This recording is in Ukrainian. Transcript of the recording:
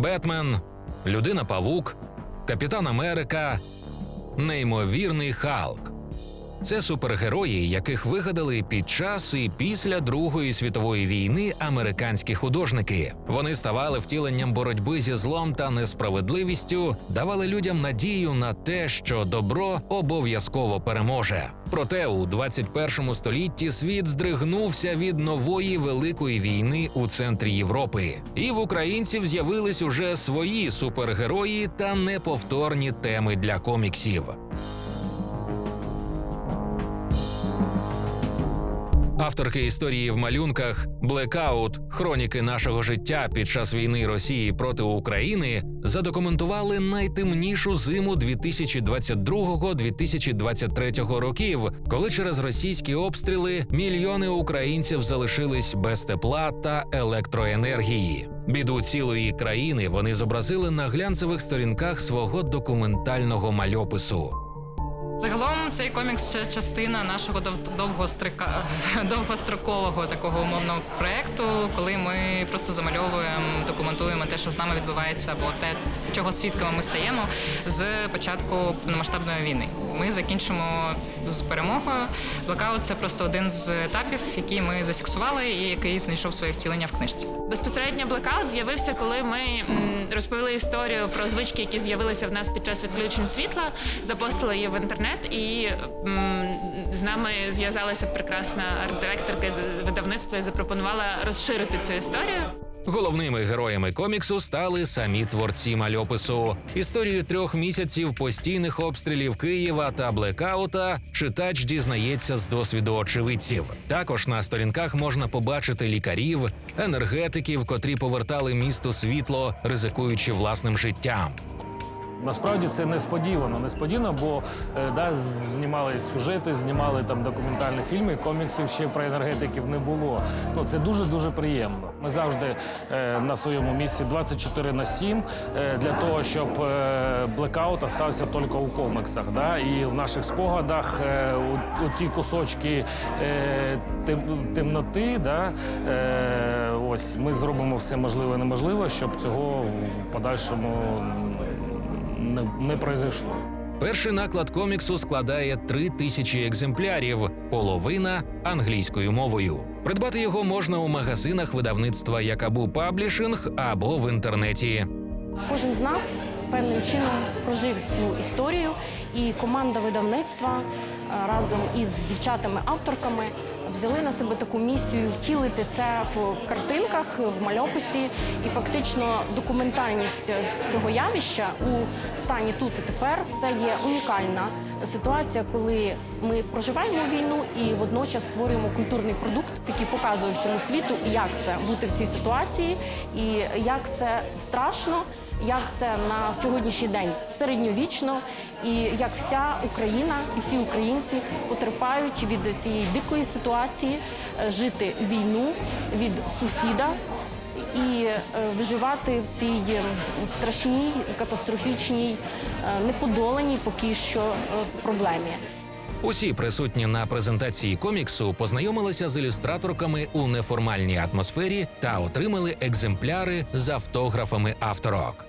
Бетмен, Людина Павук, Капітан Америка, Неймовірний Халк. Це супергерої, яких вигадали під час і після Другої світової війни американські художники. Вони ставали втіленням боротьби зі злом та несправедливістю, давали людям надію на те, що добро обов'язково переможе. Проте у 21 столітті світ здригнувся від нової великої війни у центрі Європи, і в українців з'явились уже свої супергерої та неповторні теми для коміксів. Авторки історії в малюнках Блекаут Хроніки нашого життя під час війни Росії проти України задокументували найтемнішу зиму 2022-2023 років, коли через російські обстріли мільйони українців залишились без тепла та електроенергії. Біду цілої країни вони зобразили на глянцевих сторінках свого документального мальопису. Загалом цей комікс це частина нашого дов- довгострика- довгострокового такого умовного проекту, коли ми просто замальовуємо, документуємо те, що з нами відбувається, або те, чого свідками ми стаємо з початку повномасштабної війни. Ми закінчимо з перемогою. Блокаут це просто один з етапів, який ми зафіксували і який знайшов своє втілення в книжці. Безпосередньо блекаут з'явився, коли ми розповіли історію про звички, які з'явилися в нас під час відключень світла, запостили її в інтернет, і м, з нами зв'язалася прекрасна арт-директорка з видавництва і запропонувала розширити цю історію. Головними героями коміксу стали самі творці мальопису. Історію трьох місяців постійних обстрілів Києва та блекаута читач дізнається з досвіду очевидців. Також на сторінках можна побачити лікарів, енергетиків, котрі повертали місту світло, ризикуючи власним життям. Насправді це несподівано. Несподівано, бо е, да, знімали сюжети, знімали там документальні фільми, коміксів ще про енергетиків не було. Ну це дуже дуже приємно. Ми завжди е, на своєму місці 24 на 7 е, для того, щоб е, блекаут остався тільки у коміксах. Да? І в наших спогадах е, у, у ті кусочки е, тем, темноти, да? е, ось ми зробимо все можливе і неможливе, щоб цього в подальшому не, не произошло. Перший наклад коміксу складає три тисячі екземплярів, половина англійською мовою. Придбати його можна у магазинах видавництва Якабу Паблішинг або в інтернеті. Кожен з нас певним чином прожив цю історію, і команда видавництва е, разом із дівчатами-авторками взяли на себе таку місію втілити це в картинках, в мальописі, і фактично документальність цього явища у стані тут і тепер це є унікальна ситуація, коли ми проживаємо війну і водночас створюємо культурний продукт, який показує всьому світу, як це бути в цій ситуації, і як це страшно як це на сьогоднішній день середньовічно, і як вся Україна і всі українці потерпають від цієї дикої ситуації е, жити війну від сусіда. І е, виживати в цій е, страшній, катастрофічній, е, неподоланій поки що проблемі. Усі присутні на презентації коміксу познайомилися з ілюстраторками у неформальній атмосфері та отримали екземпляри з автографами авторок.